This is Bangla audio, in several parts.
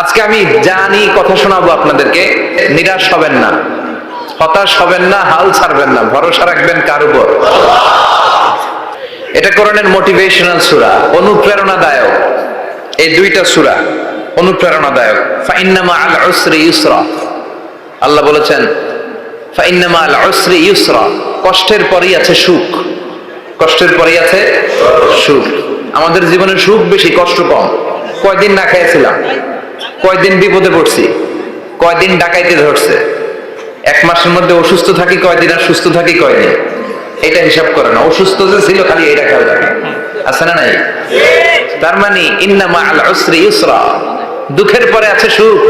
আজকে আমি জানি কথা শোনাবো আপনাদেরকে, নিরাশ হবেন না, হতাশ হবেন না, হাল ছাড়বেন না, ভরসা রাখবেন কার উপর। এটা কোরআনের মোটিভেশনাল সুরা, অনুপ্রেরণাদায়ক। এই দুইটা সুরা, অনুপ্রেরণাদায়ক। ফাইন্নামা আল উসরি ইউসরা। আল্লাহ বলেছেন, ফাইন্নামা আল উসরি ইউসরা, কষ্টের পরেই আছে সুখ। কষ্টের পরেই আছে সুখ। আমাদের জীবনে সুখ বেশি, কষ্ট কম। কয়দিন না খেয়েছিলাম কয়দিন বিপদে পড়ছি, কয়দিন ডাকাইতে ধরছে, এক মাসের মধ্যে অসুস্থ থাকি কয়দিন আর সুস্থ থাকি কয়দিন, এটা হিসাব করে না, অসুস্থ যে ছিল খালি এটা খেয়াল রাখে। আছে না নাই? তার মানে ইউসরা, দুঃখের পরে আছে সুখ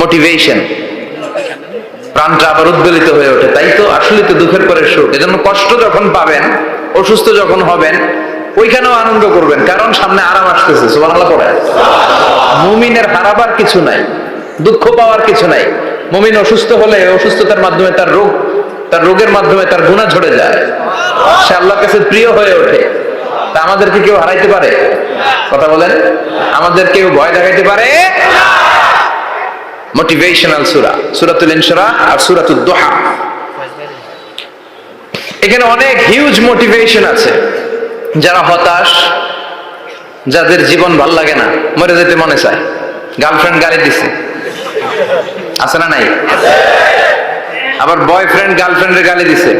মোটিভেশন প্রাণটা আবার উদ্বেলিত হয়ে ওঠে, তাই তো? আসলে তো দুঃখের পরে সুখ, এজন্য কষ্ট যখন পাবেন, অসুস্থ যখন হবেন, ওইখানেও আনন্দ করবেন, কারণ সামনে আরাম আসতেছে, সুবহানাল্লাহ পড়ে। মুমিনের হারাবার কিছু নাই, দুঃখ পাওয়ার কিছু নাই। মুমিন অসুস্থ হলে অসুস্থতার মাধ্যমে তার রোগ, তার রোগের মাধ্যমে তার গুণা ঝরে যায়। সে আল্লাহর কাছে প্রিয় হয়ে ওঠে। তা আমাদেরকে কেউ হারাইতে পারে? কথা বলেন। আমাদের কেউ ভয় দেখাইতে পারে? মোটিভেশনাল সূরা সূরাতুল ইনশিরা আর সূরাতুদ দুহা। এখানে অনেক হিউজ মোটিভেশন আছে। যারা হতাশ, যাদের জীবন ভালো লাগে না, মরে যেতে মনে চায়। গার্লফ্রেন্ড গালি দিছে। আছে না নাই? আবার বয়ফ্রেন্ড গার্লফ্রেন্ডের গালি দিছে।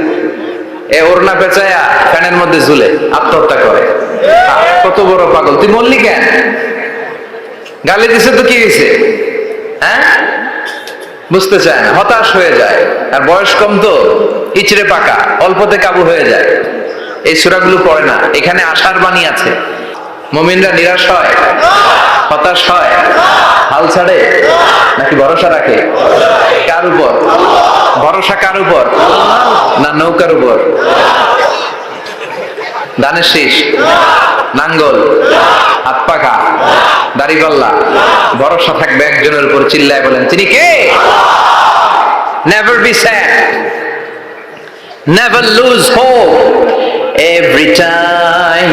এ ওড়না পেঁচায়া ফ্যানের মধ্যে ঝুলে আত্মহত্যা করে। কত বড় পাগল। তুই বললি কেন? গালি দিছে তো কি হয়েছে হ্যাঁ? বুঝতে চায় না, হতাশ হয়ে যায়। আর বয়স কম তো, ইচড়ে পাকা, অল্পতে কাবু হয়ে যায়। এই সুরাগুলো পড়ে না, এখানে আশার বাণী আছে। মমিনরা নিরাশ হয়। হতাশ হয়? হাল ছাড়ে? নাকি ভরসা রাখে? কার উপর? ভরসা কার উপর? না, নৌকার উপর। দানের শীষ? নাঙ্গল? হাত পাখা? দাড়িপাল্লা ভরসা থাকবে একজনের উপর, চিল্লায় বলেন, তিনি কে? Never be sad Never lose hope. Every time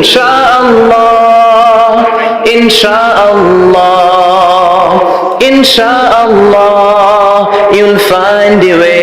inshallah inshallah inshallah you'll find a way